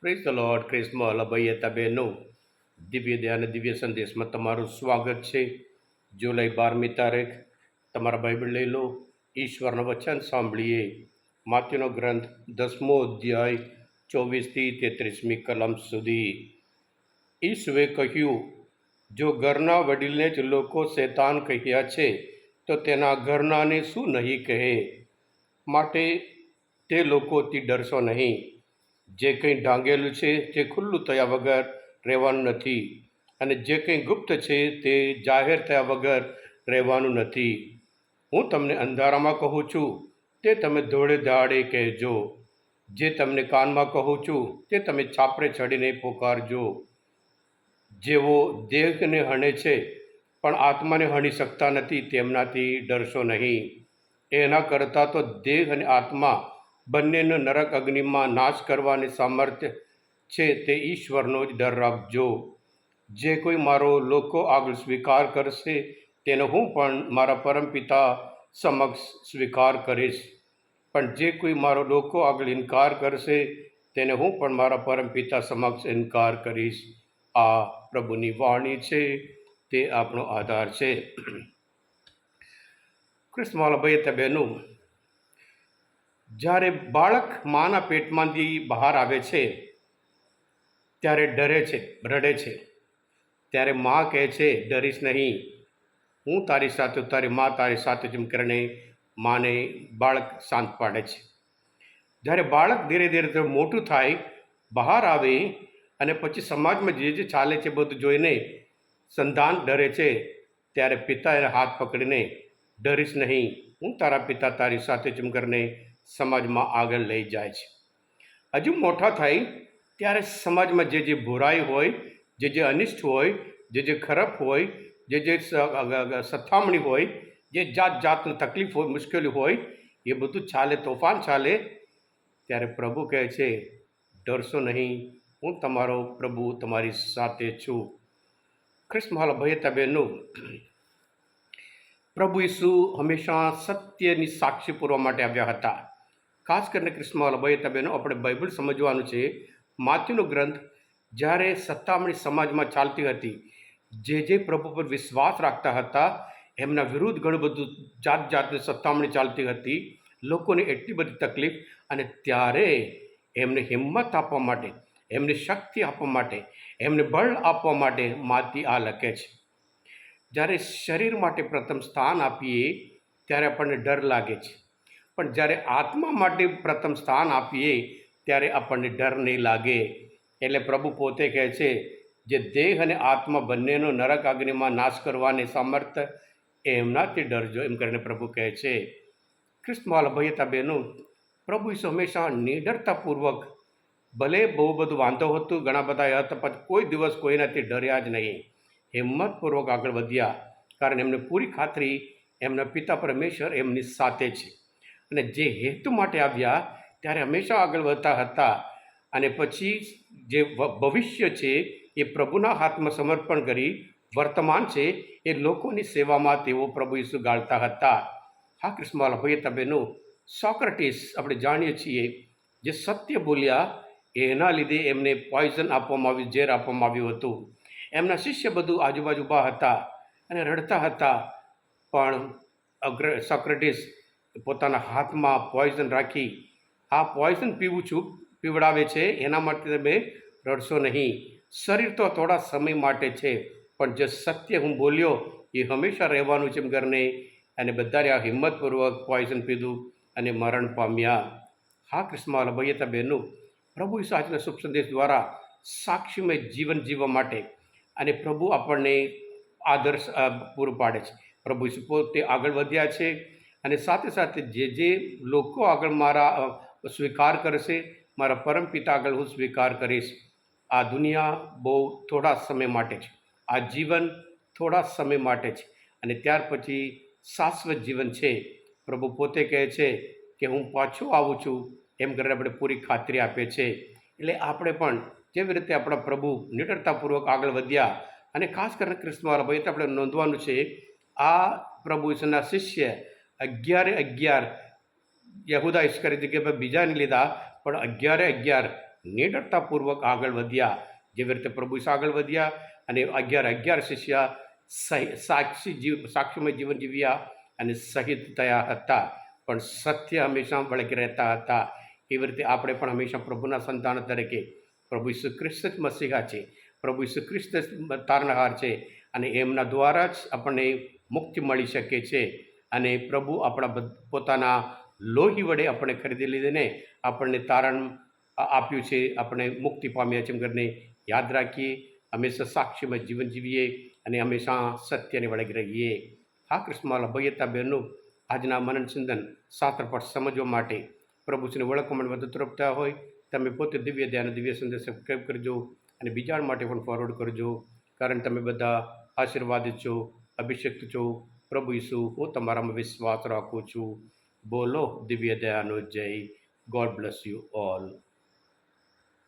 Praise the lord Christmas લભૈયતા બહેનો દિવ્ય દયા અને દિવ્ય સંદેશમાં તમારું સ્વાગત છે. જુલાઈ બારમી તારીખ. તમારા બાઇબલ લઈ લો. ઈશ્વરનું વચન સાંભળીએ. માત્યુનો ગ્રંથ દસમો અધ્યાય, ચોવીસથી તેત્રીસમી કલમ સુધી. ઈશ્વે કહ્યું, જો ઘરના વડીલને જ લોકો શૈતાન કહ્યા છે, તો તેના ઘરનાને શું નહીં કહે? માટે તે લોકોથી ડરશો નહીં. જે કંઈ ઢાંગેલું છે તે ખુલ્લું થયા વગર રહેવાનું નથી અને જે કંઈ ગુપ્ત છે, તે જાહેર થયા વગર રહેવાનું નથી. હું તમને અંધારામાં કહું છું, તે તમે ધોળે ધાડે કહેજો. જે તમને કાનમાં કહું છું, તે તમે છાપરે ચડીને પોકારજો. જેઓ દેહને હણે છે, પણ આત્માને હણી શકતા નથી, તેમનાથી ડરશો નહીં. એના કરતાં તો દેહ અને આત્મા બંનેનો નરક અગ્નિમાં નાશ કરવાની સામર્થ્ય છે તે ઈશ્વરનો જ ડર રાખજો. જે કોઈ મારો લોકો આગળ સ્વીકાર કરશે, તેનો હું પણ મારા પરમપિતા સમક્ષ સ્વીકાર કરીશ. પણ જે કોઈ મારો લોકો આગળ ઇનકાર કરશે, તેને હું પણ મારા પરમપિતા સમક્ષ ઇનકાર કરીશ. આ પ્રભુની વાણી છે, તે આપણો આધાર છે. કૃષ્ણવાલાભાઈ તે બહેનું જ્યારે બાળક માના પેટમાંથી બહાર આવે છે, ત્યારે ડરે છે, રડે છે. ત્યારે મા કહે છે, ડરીશ નહીં. હું તારી સાથે, તારી મા તારી સાથે જેમ કરીને માને બાળક શાંત પાડે છે. જ્યારે બાળક ધીરે ધીરે મોટું થાય, બહાર આવે અને પછી સમાજમાં જે જે ચાલે છે બધું જોઈને સંતાન ડરે છે, ત્યારે પિતા એને હાથ પકડીને, ડરીશ નહીં. હું તારા પિતા તારી સાથે જેમ કરીને સમાજમાં આગળ લઈ જાય છે. હજુ મોટા થાય ત્યારે સમાજમાં જે જે બુરાઈ હોય, જે જે અનિષ્ટ હોય, જે જે ખરાબ હોય, જે જે સથામણી હોય, જે જાત જાતની તકલીફ હોય, મુશ્કેલી હોય, એ બધું ચાલે, તોફાન ચાલે, ત્યારે પ્રભુ કહે છે, ડરશો નહીં, હું તમારો પ્રભુ તમારી સાથે છું. ખ્રિસ્મહાલ ભયતા બહેનો, પ્રભુ ઈસુ હંમેશા સત્યની સાક્ષી પૂરવા માટે આવ્યા હતા. ખાસ કરીને ક્રિસ્મહાલ ભયતા તબેનો આપણે બાઇબલ સમજવાનું છે. માથ્યુનો ગ્રંથ જ્યારે સત્તામણી સમાજમાં ચાલતી હતી, જે જે પ્રભુ પર વિશ્વાસ રાખતા હતા, એમના વિરુદ્ધ ઘણું બધું જાત જાતની સત્તામણી ચાલતી હતી. લોકોને એટલી બધી તકલીફ અને ત્યારે એમને હિંમત આપવા માટે, એમને શક્તિ આપવા માટે, એમને બળ આપવા માટે માતી આ લખે છે. જ્યારે શરીર માટે પ્રથમ સ્થાન આપીએ, ત્યારે આપણને ડર લાગે છે. પણ જ્યારે આત્મા માટે પ્રથમ સ્થાન આપીએ, ત્યારે આપણને ડર નહીં લાગે. એટલે પ્રભુ પોતે કહે છે, જે દેહ અને આત્મા બંનેનો નરક અગ્નિમાં નાશ કરવાની સમર્થ, એમનાથી ડરજો. એમ કરીને પ્રભુ કહે છે. ખ્રિસ્તમાલ ભયતા બહેનો, પ્રભુ ઈસુ હંમેશા નિડરતાપૂર્વક, ભલે બહુ બધું વાંધો હતું, ઘણા બધા હતા, પણ કોઈ દિવસ કોઈનાથી ડર્યા જ નહીં. હિંમતપૂર્વક આગળ વધ્યા, કારણ એમને પૂરી ખાતરી એમના પિતા પરમેશ્વર એમની સાથે છે. અને જે હેતુ માટે આવ્યા ત્યારે હંમેશા આગળ વધતા હતા. અને પછી જે ભવિષ્ય છે એ પ્રભુના હાથમાં સમર્પણ કરી વર્તમાન છે એ લોકોની સેવામાં તેઓ પ્રભુ ઈસુ ગાળતા હતા. હા કૃષ્ણમાલ હોય તબેનું સોક્રેટિસ આપણે જાણીએ છીએ જે સત્ય બોલ્યા એના લીધે એમને પોઈઝન આપવામાં આવ્યું, ઝેર આપવામાં આવ્યું હતું. એમના શિષ્ય બધું આજુબાજુ ઊભા હતા અને રડતા હતા. પણ અગ્ર, સોક્રેટિસ પોતાના હાથમાં પોઈઝન રાખી આ પોઈઝન પીવું છું, પીવડાવે છે, એના માટે તમે રડશો નહીં. શરીર તો થોડા સમય માટે છે, પણ જે સત્ય હું બોલ્યો એ હંમેશા રહેવાનું છે એમ ઘરને. અને બધાને આ હિંમતપૂર્વક પોઈઝન પીધું અને મરણ પામ્યા. હા, કૃષ્ણમાલ ભૈયતા બહેનો પ્રભુ સાચના શુભ સંદેશ દ્વારા સાક્ષીમય જીવન જીવવા માટે અને પ્રભુ આપણને આદર્શ પૂરું પાડે છે. પ્રભુ પોતે આગળ વધ્યા છે અને સાથે સાથે જે જે લોકો આગળ મારા સ્વીકાર કરશે, મારા પરમ પિતા આગળ હું સ્વીકાર કરીશ. આ દુનિયા બહુ થોડા સમય માટે છે. આ જીવન થોડા સમય માટે છે. અને ત્યાર પછી શાશ્વત જીવન છે. પ્રભુ પોતે કહે છે કે હું પાછો આવું છું, એમ કરીને આપણે પૂરી ખાતરી આપે છે. એટલે આપણે પણ જેવી રીતે આપણા પ્રભુ નિડરતાપૂર્વક આગળ વધ્યા અને ખાસ કરીને કૃષ્ણવાળા ભાઈ આપણે નોંધવાનું છે, આ પ્રભુ ઈશ્વરના શિષ્ય અગિયારે અગિયાર. યહુદા ઈશ્કરી ભાઈ બીજાને લીધા, પણ અગિયારે અગિયાર નિડરતાપૂર્વક આગળ વધ્યા. જેવી રીતે પ્રભુ આગળ વધ્યા અને અગિયાર અગિયાર શિષ્ય સાક્ષી જીવ, સાક્ષીમય જીવન જીવ્યા અને શહીદ થયા હતા. પણ સત્ય હંમેશા વળગી રહેતા હતા. એવી રીતે આપણે પણ હંમેશા પ્રભુના સંતાન તરીકે પ્રભુ ઈસુ ખ્રિસ્ત મસીહા છે. પ્રભુ ઈસુ ખ્રિસ્ત તારણહાર છે અને એમના દ્વારા જ આપણને મુક્તિ મળી શકે છે. અને પ્રભુ આપણા પોતાના લોહી વડે આપણે ખરીદી લીધીને આપણને તારણ આપ્યું છે. આપણે મુક્તિ પામ્યા છે એમ કરીને યાદ રાખીએ. હંમેશા સાક્ષીમાં જીવન જીવીએ અને હંમેશા સત્યને વળગી રહીએ. આ કૃષ્ણમાલા, ભૈયતા બહેનનું આજના મનન ચિંતન સાતરપટ સમજવા માટે પ્રભુશ્રીને ઓળખવા માટે વધુ તરફતા હોય. તમે પોતે દિવ્ય ધ્યાન, દિવ્ય સંદેશ સબસ્ક્રાઈબ કરજો અને બીજા માટે પણ ફોરવર્ડ કરજો. કારણ તમે બધા આશીર્વાદિત છો, અભિષેક્ત છો. પ્રભુ ઈસુ હું તમારામાં વિશ્વાસ રાખું છું. બોલો, દિવ્ય દયાનો જય. God bless you all